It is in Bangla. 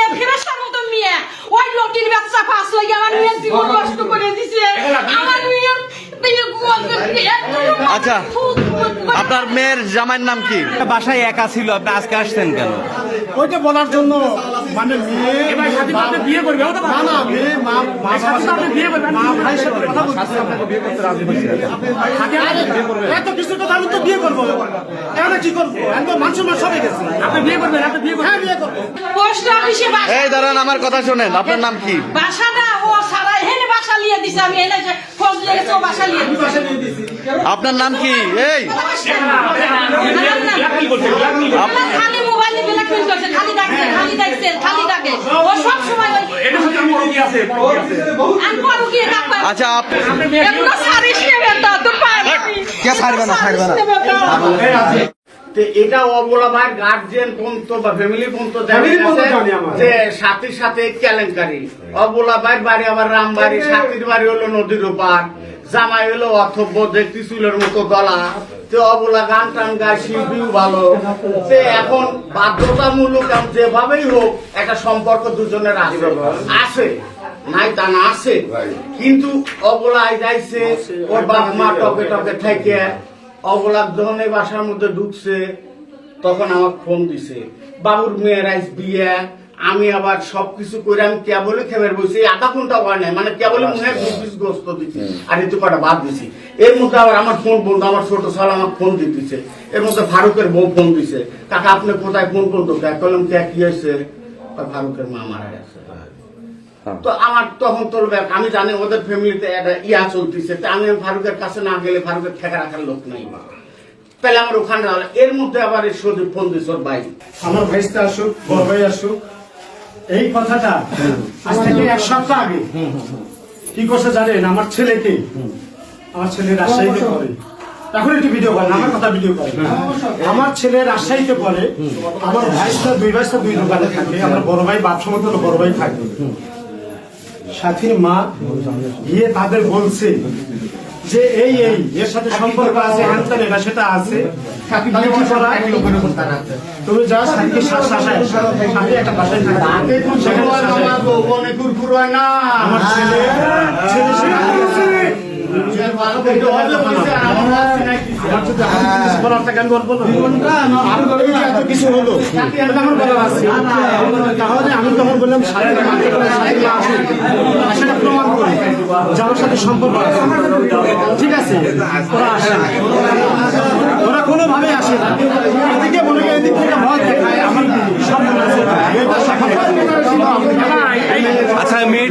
মেয়ে ফেরাসার মতো মেয়ে। ওই লটির বাচ্চা পাস লাগে আমার মেয়ের জীবন নষ্ট করে দিছে। আমার মেয়ের আচ্ছা, আপনার মেয়ের জামাইয়ের নাম কি? বাসায় একা ছিল আপনি আজকে আসছেন কেন? ওইটা বলার জন্য মানে মেয়ে বিয়ে করবে না না মেয়ে মা মা সাথে বিয়ে করবে মা ভাইয়ের সাথে কথা বলছি। এত কিছু কথা আমি তো বিয়ে করব। এখানে কি করব? আমি তো মানুষ মানুষ সবাই গেছি। আপনি বিয়ে করবেন আপনি বিয়ে করবেন। হ্যাঁ বিয়ে করব। পোস্ট অফিসে বাসা এই দাঁড়ান আমার কথা শোনেন আপনার নাম কি? বাসাটা ও সারা হেনে বাসা লিয়ে দিছে আমি এনে খোঁজ লেগেছে বাসা লিয়ে দিছে। আপনার নাম কি? এই। খালি মোবাইলে ব্ল্যাকমেল করছে খালি ডাকছে খালি ডাকছে খালি ডাকে। ও সব সময় এটা হচ্ছে আমি রোগী আছে রোগী করু কি রাখব আচ্ছা আপ- এগুলো সারিস নে বেটা তোর পায়ে কে ছাড়বে না, ছাড়বে না। এটা অবলা পর্যন্ত বা ফ্যামিলি আমরা। যে সাথীর সাথে কেলেঙ্কারি। অবলা ভাইয়ের বাড়ি আবার রামবাড়ি সাথীর বাড়ি হলো নদীর ওপার জামাই হলো অথব্য দেখতে চুলের মতো গলা তো অবলা গান টান গায় শিল্পীও ভালো এখন বাধ্যতামূলক যেভাবেই হোক একটা সম্পর্ক দুজনের আছে। আছে। নাই তা না আছে। কিন্তু অবলা যাইছে ওর বাপ মা টকে টকে থেকে অবলা ধরনের বাসার মধ্যে ঢুকছে তখন আমার ফোন দিছে। বাবুর মেয়ের আইস বিয়ে আমি আবার সবকিছু করে আমি কেবলই খেমের বসে আধা ঘণ্টা হয় নাই মানে কেবলই মুখে দুপিস গ্রস্ত দিচ্ছি আর একটু কটা বাদ দিছি। এর মধ্যে আবার আমার ফোন বন্ধু আমার ছোট সাল আমার ফোন দিতেছে। এর মধ্যে ফারুকের বউ ফোন দিছে। কাকা আপনি কোথায়? ফোন করতো কে কলম কে কি হয়েছে ফারুকের মা মারা গেছে। তো আমার তখন তোর আমি জানি ওদের ফ্যামিলিতে একটা ইয়া চলতেছে তা আমি ফারুকের কাছে না গেলে ফারুকের ঠেকা রাখার লোক নাই তাহলে আমার ওখানে। এর মধ্যে আবার এই সজীব ফোন দিছে ওর ভাই। আমার ভাইস্তে আসুক বড় ভাই আসুক এই কথাটা আজ থেকে এক সপ্তাহ আগে। কি করছে জানেন? আমার ছেলেকে আমার ছেলে রাজশাহীতে পড়ে। এখন একটু ভিডিও করেন আমার কথা ভিডিও করেন। আমার ছেলে রাজশাহীতে পড়ে আমার ভাইস্তা দুই ভাইস্তা দুই দোকানে থাকে আমার বড় ভাই বাথরুমে বড় ভাই থাকে। সাথীর মা গিয়ে তাদের বলছে যে এই এই এর সাথে সম্পর্ক আছে হ্যান এটা সেটা আছে তুমি যা সাথীকে একটা বাসায় হয় আমার ছেলে আমি বলব না। আর করি যে আমার সাথে সম্পর্ক আছে। ঠিক আছে? ওরা আসে। ওরা কোনোভাবে আসে না। এদিকে মনে করেন এদিক থেকে ভয় দেখায় আমার আচ্ছা মেয়ে